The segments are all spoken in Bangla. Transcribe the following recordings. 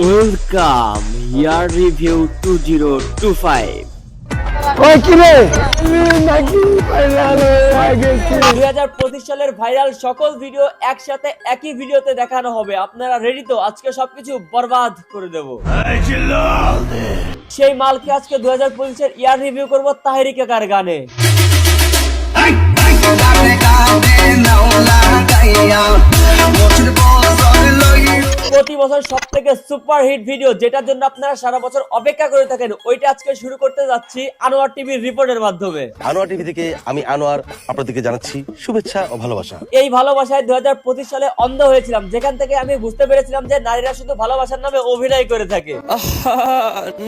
Welcome here review two zero two five হয়ে দুই হাজার পঁচিশ সালের ভাইরাল সকল ভিডিও একসাথে একই ভিডিওতে দেখানো হবে আপনারা রেডি তো আজকে সবকিছু বরবাদ করে দেব সেই মালকে আজকে দুই হাজার পঁচিশের ইয়ার রিভিউ করব তাহেরি কাকার গানে প্রতি বছর সব থেকে সুপার হিট ভিডিও যেটার জন্য আপনারা সারা বছর অপেক্ষা করে থাকেন ওইটা আজকে শুরু করতে যাচ্ছি আনোয়ার টিভির রিপোর্টের মাধ্যমে। আনোয়ার টিভি থেকে আমি আনোয়ার আপনাদেরকে জানাচ্ছি শুভেচ্ছা ও ভালোবাসা। এই ভালোবাসায় দুই হাজার পঁচিশ সালে অন্ধ হয়েছিলাম যেখান থেকে আমি বুঝতে পেরেছিলাম যে নারীরা শুধু ভালোবাসার নামে অভিনয় করে থাকে।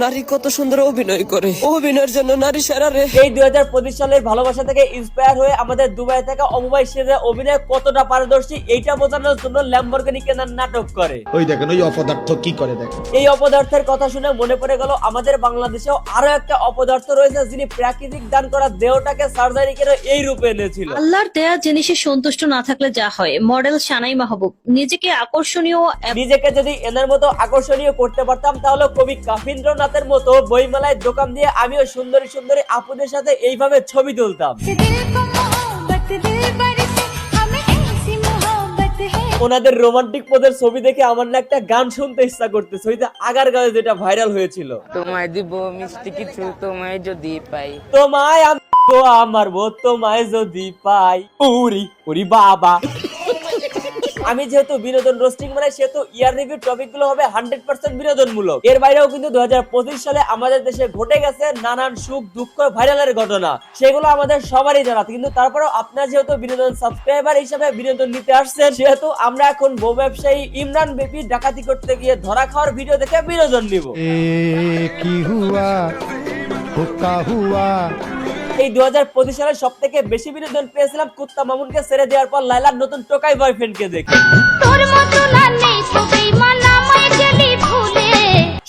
নারী কত সুন্দর অভিনয় করে। অভিনয়ের জন্য নারী সারা রে। এই দুই হাজার পঁচিশ সালের ভালোবাসা থেকে ইন্সপায়ার হয়ে আমাদের দুবাই থেকে অমুবাই সেজে অভিনয় কতটা পারদর্শী এইটা বোঝানোর জন্য ল্যাম্বরগিনি কেনার নাটক করে। ওই দেখেন ওই অপদার্থ কি করে দেখেন? এই অপদার্থের কথা শুনে মনে পড়ে গেল আমাদের বাংলাদেশেও আরও একটা অপদার্থ রয়েছে যিনি প্রাকৃতিক দান করা দেহটাকে সার্জারি করে এই রূপে এনেছিল। আল্লাহর দেয়া জিনিসে সন্তুষ্ট না থাকলে যা হয় মডেল সানাই মাহবুব। নিজেকে আকর্ষণীয় নিজেকে যদি এনার মতো আকর্ষণীয় করতে পারতাম তাহলে কবি কাফিন্দ্রনাথের মতো বইমেলায় দোকান দিয়ে আমিও সুন্দরী সুন্দরী আপুদের সাথে এইভাবে ছবি তুলতাম। ওনাদের রোমান্টিক পদের ছবি দেখে আমার না একটা গান শুনতে ইচ্ছা করতেছে। ওই যে আগার গায়ে যেটা ভাইরাল হয়েছিল। তোমায় দিব মিষ্টি কিছু তোমায় যদি পাই। তোমায় আমি আমার বো তোমায় যদি পাই। উরি উরি বাবা। আমি যেহেতু বিনোদন রোস্টিং বানাই, সেহেতু ইয়ার রিভিউ টপিকগুলো হবে হান্ড্রেড পার্সেন্ট বিনোদনমূলক। এর বাইরেও কিন্তু দু হাজার পঁচিশ সালে আমাদের দেশে ঘটে গেছে নানান সুখ, দুঃখ ভাইরালের ঘটনা। সেগুলো আমাদের সবারই জানা কিন্তু তারপরেও আপনার যেহেতু বিনোদন সাবস্ক্রাইবার হিসেবে বিনোদন নিতে আসছেন, সেহেতু আমরা এখন বউ ব্যবসায়ী ইমরান বেপি ডাকাতি করতে গিয়ে ধরা খাওয়ার ভিডিও দেখে বিনোদন নিব। কি হুয়া হুয়া এই দু হাজার পঁচিশ সালে সব থেকে বেশি বিনোদন পেয়েছিলাম কুত্তা মামুনকে ছেড়ে দেওয়ার পর লাইলার নতুন টোকাই বয়ফ্রেন্ডকে দেখে। তোর মতো না নেই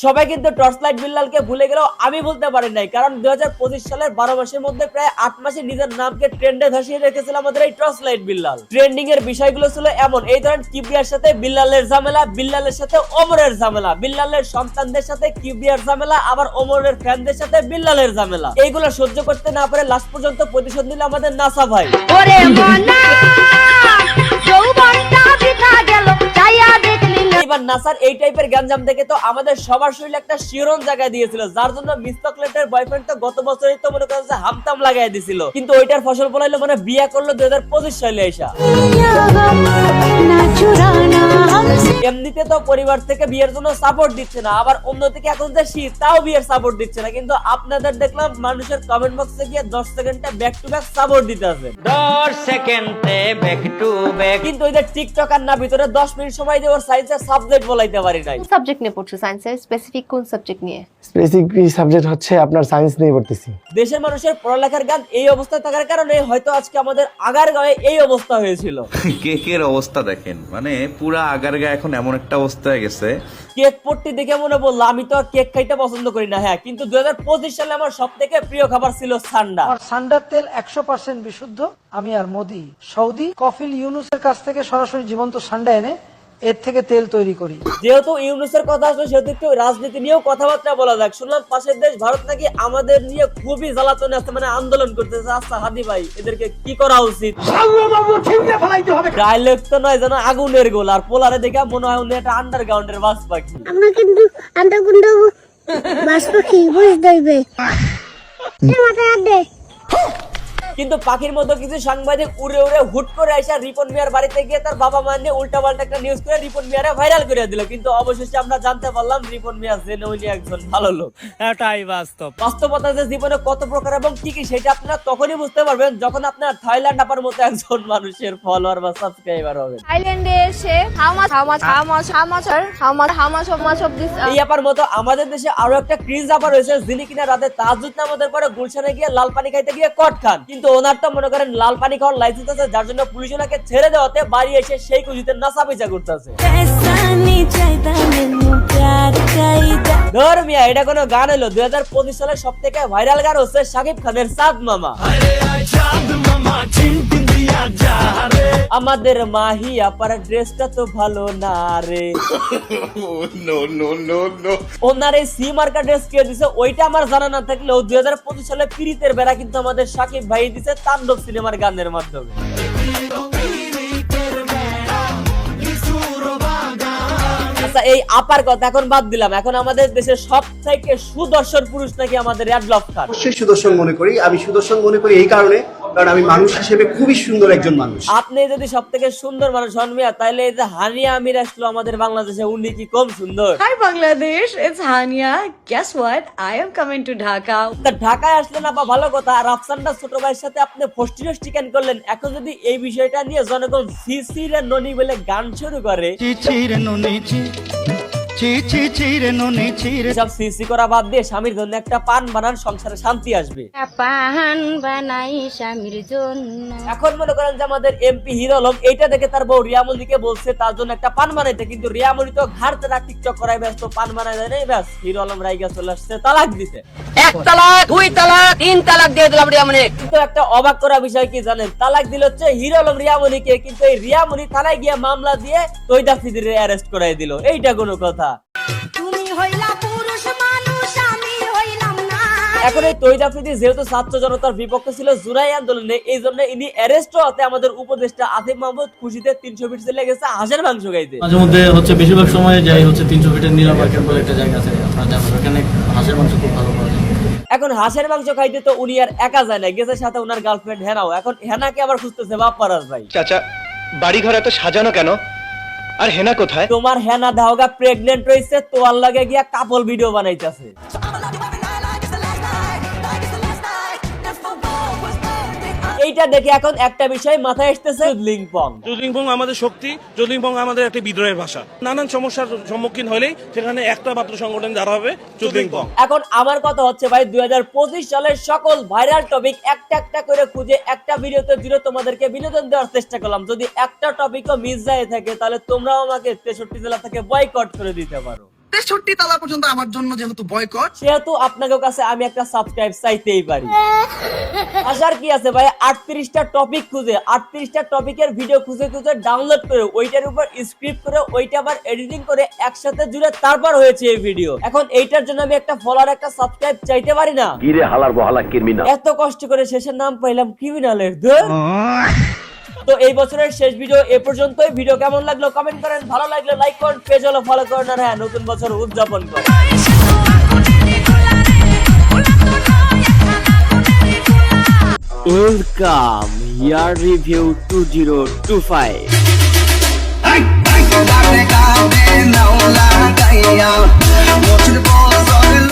সবাই কিন্তু টর্চ লাইট বিল্লালকে ভুলে গেলেও আমি বলতে পারি নাই, কারণ দুই সালের বারো মাসের মধ্যে প্রায় আট মাসে নিজের নামকে ট্রেন্ডে ধসিয়ে রেখেছিল আমাদের এই টর্চ লাইট বিল্লাল। ট্রেন্ডিং এর বিষয়গুলো ছিল এমন, এই ধরেন কিবরিয়ার সাথে বিল্লালের ঝামেলা, বিল্লালের সাথে ওমরের ঝামেলা, বিল্লালের সন্তানদের সাথে কিবরিয়ার ঝামেলা, আবার ওমরের ফ্যানদের সাথে বিল্লালের ঝামেলা। এইগুলো সহ্য করতে না পারে লাস্ট পর্যন্ত প্রতিশোধ নিল আমাদের নাসা ভাই। ওরে মনা, যৌবনটা গেল এবার নাসার এই টাইপের গ্যাঞ্জাম দেখে তো আমাদের সবার শরীরে একটা শিরন জায়গায় দিয়েছিল, যার জন্য মিস্তকলেটের বয়ফ্রেন্ড তো গত বছরই তো মনে করেন হামতাম লাগাই দিছিল। কিন্তু ওইটার ফসল ফলাইলো মানে বিয়া করল দুই হাজার পঁচিশ সালে এসা এমনিতে তো পরিবার থেকে বিয়ের জন্য সাপোর্ট দিচ্ছে না আবার অন্যদিকে এখন যে শীত তাও বিয়ের সাপোর্ট দিচ্ছে না। কিন্তু আপনাদের দেখলাম মানুষের কমেন্ট বক্সে গিয়ে দশ সেকেন্ডে ব্যাক টু ব্যাক সাপোর্ট দিতে আছে। দশ সেকেন্ডে ব্যাক টু ব্যাক কিন্তু ওই যে টিকটক আর না ভিতরে দশ মিনিট সময় দিয়ে ওর সায়েন্সের সাবজেক্ট বলাইতে পারি নাই। সাবজেক্ট নিয়ে পড়ছো সায়েন্সের স্পেসিফিক কোন সাবজেক্ট নিয়ে? স্পেসিফিক সাবজেক্ট হচ্ছে আপনার সায়েন্স নিয়ে পড়তেছি। দেশের মানুষের পড়ালেখার গান এই অবস্থায় থাকার কারণে হয়তো আজকে আমাদের আগার গায়ে এই অবস্থা হয়েছিল। কেকের অবস্থা দেখেন? মানে পুরা আগারগা এখন এমন একটা অবস্থা হয়ে গেছে। কেক পট্টি দেখে মনে বলল আমি তো আর কেক খাইতে পছন্দ করি না হ্যাঁ কিন্তু দু হাজার পঁচিশ সালে আমার সব থেকে প্রিয় খাবার ছিল সান্ডা। আর সান্ডার তেল একশো পার্সেন্ট বিশুদ্ধ আমি আর মোদি সৌদি কফিল ইউনুসের কাছ থেকে সরাসরি জীবন্ত সান্ডা এনে এর থেকে তেল তৈরি করি। যেহেতু ইউনুসের কথা আসলো সেহেতু একটু রাজনীতি নিয়েও কথাবার্তা বলা যাক। শুনলাম পাশের দেশ ভারত নাকি আমাদের নিয়ে খুবই জ্বালাতনে আছে মানে আন্দোলন করতেছে। আচ্ছা হাদি ভাই এদেরকে কি করা উচিত? ডায়লগ তো নয় যেন আগুনের গোল আর পোলারে দেখে মনে হয় উনি একটা আন্ডারগ্রাউন্ডের বাস পাখি আমরা কিন্তু আন্ডারগ্রাউন্ড বাস পাখি বুঝ দেবে মাথায় আড্ডে কিন্তু পাখির মতো কিছু সাংবাদিক উড়ে উড়ে হুট করে এসে রিপন মিয়ার বাড়িতে গিয়ে তার বাবা মা নিয়ে উল্টা পাল্টা একটা নিউজ করে রিপন মিয়ারে ভাইরাল করে দিল। কিন্তু অবশেষে আমরা জানতে পারলাম রিপন মিয়া জেনুইনলি একজন ভালো লোক। এটাই বাস্তব। বাস্তবতা যে জীবনে কত প্রকার এবং কি কি সেটা আপনারা তখনই বুঝতে পারবেন যখন আপনার থাইল্যান্ড আপার মতো একজন মানুষের ফলোয়ার বা সাবস্ক্রাইবার হবে। থাইল্যান্ডে এসে how much how much how much how much how much how much of much of this এই আপার মতো আমাদের দেশে আরও একটা ক্রিজ আপা রয়েছে যিনি কিনা রাতে তাজুদ নামাজের পরে গুলশানে গিয়ে লাল পানি খাইতে গিয়ে কট খান। কিন্তু ওনার তো মনে করেন লাল পানি খাওয়ার লাইসেন্স আছে, যার জন্য পুলিশ ওনাকে ছেড়ে দেওয়াতে বাড়ি এসে সেই খুশিতে নাসা পেঁচা করতেছে এটা কোনো গান হলো দুই হাজার পঁচিশ সব থেকে ভাইরাল গান হচ্ছে শাকিব খানের মামা। আমাদের মাহি আপার ড্রেসটা তো ভালো না রে। ওনার এই সি মার্কা ড্রেস কে দিছে ওইটা আমার জানা না থাকলেও দুই হাজার পঁচিশ সালে পিরিতের বেড়া কিন্তু আমাদের শাকিব ভাই দিছে তাণ্ডব সিনেমার গানের মাধ্যমে। আচ্ছা এই আপার কথা এখন বাদ দিলাম এখন আমাদের দেশের সব থেকে সুদর্শন পুরুষ নাকি আমাদের অ্যাডলফ খান অবশ্যই সুদর্শন মনে করি আমি সুদর্শন মনে করি এই কারণে কারণ আমি মানুষ হিসেবে খুবই সুন্দর একজন মানুষ আপনি যদি সব থেকে সুন্দর মানুষ হন মিয়া তাহলে এই যে হানিয়া আমির আসলো আমাদের বাংলাদেশে উনি কি কম সুন্দর Hi Bangladesh, it's Hania. Guess what? I am coming to Dhaka. তা ঢাকায় আসলেন আপা ভালো কথা আর আফসানটা ছোট ভাইয়ের সাথে আপনি ফস্টিনো চিকেন করলেন এখন যদি এই বিষয়টা নিয়ে জনগণ সিসি রে ননি বলে গান শুরু করে সব সিসি করা বাদ দিয়ে স্বামীর জন্য একটা পান বানান সংসারে শান্তি আসবে। পান বানাই স্বামীর জন্য। এখন মনে করেন যে আমাদের এমপি হিরো আলম এইটা দেখে তার বউ রিয়ামণিকে বলছে তার জন্য একটা পান বানাইতে। কিন্তু রিয়ামণি তো ঘাড় তারা টিকটক করাই ব্যস্ত পান বানাই দেয় নাই ব্যাস হিরো আলম রাইগা চলে আসছে তালাক দিতে এক তালাক দুই তালাক তিন তালাক দিয়ে দিলাম রিয়ামণি। কিন্তু একটা অবাক করা বিষয় কি জানেন? তালাক দিল হচ্ছে হিরো আলম রিয়ামণিকে কিন্তু এই রিয়ামণি থানায় গিয়ে মামলা দিয়ে তৈদা ফিদির অ্যারেস্ট করাই দিল। এইটা কোনো কথা। তুমি হইলা এখন এই তৈদা ফিদি যেহেতু ছাত্র জনতার বিপক্ষে ছিল জুলাই আন্দোলনে এই জন্য ইনি অ্যারেস্ট হতে আমাদের উপদেষ্টা আসিফ মাহমুদ খুশিতে তিনশো ফিট চলে গেছে হাঁসের মাংস গাইতে মাঝে মধ্যে হচ্ছে বেশিরভাগ সময় যাই হচ্ছে তিনশো ফিটের মার্কেট বলে একটা জায়গা আছে। আপনার জানেন ওখানে হাঁসের মাংস খুব ভালো পাওয়া যায়। এখন হাঁসের মাংস খাইতে তো উনি আর একা যায় না গেছে সাথে ওনার গার্লফ্রেন্ড হেনাও। এখন হেনাকে আবার খুঁজতেছে বাপ্পারাজ ভাই। চাচা বাড়ি ঘর এত সাজানো কেন? আর হেনা কোথায়? তোমার হেনা দাওগা প্রেগনেন্ট রয়েছে তোয়ার লাগে গিয়া কাপল ভিডিও বানাইতেছে। এইটা দেখে এখন একটা বিষয় মাথায় আসতেছে লিংপং জুদলিংপং আমাদের শক্তি জুদলিংপং আমাদের একটা বিদ্রোহের ভাষা। নানান সমস্যার সম্মুখীন হলেই সেখানে একটা মাত্র সংগঠন যারা হবে জুদলিংপং। এখন আমার কথা হচ্ছে ভাই দুই হাজার পঁচিশ সালের সকল ভাইরাল টপিক একটা একটা করে খুঁজে একটা ভিডিওতে জুড়ে তোমাদেরকে বিনোদন দেওয়ার চেষ্টা করলাম। যদি একটা টপিকও মিস যায় থাকে তাহলে তোমরাও আমাকে তেষট্টি জেলা থেকে বয়কট করে দিতে পারো। তেষট্টি তালা পর্যন্ত আমার জন্য যেহেতু বয়কট সেহেতু আপনাদের কাছে আমি একটা সাবস্ক্রাইব চাইতেই পারি। আসার কি আছে ভাই? আটত্রিশটা টপিক খুঁজে। আটত্রিশটা টপিকের ভিডিও খুঁজে খুঁজে ডাউনলোড করে ওইটার উপর স্ক্রিপ্ট করে ওইটা আবার এডিটিং করে একসাথে জুড়ে তারপর হয়েছে এই ভিডিও এখন এইটার জন্য আমি একটা ফলোয়ার একটা সাবস্ক্রাইব চাইতে পারি না। গিরে হালার বহালা কিরমিনা। এত কষ্ট করে শেষের নাম পাইলাম ক্রিমিনালের ধুর। তো এই বছরের শেষ ভিডিও এ পর্যন্তই ভিডিও কেমন লাগল কমেন্ট করেন ভালো লাগলে লাইক করুন পেজ হলো ফলো করেন আর হ্যাঁ নতুন বছর উদযাপন করেন welcome year review two zero two five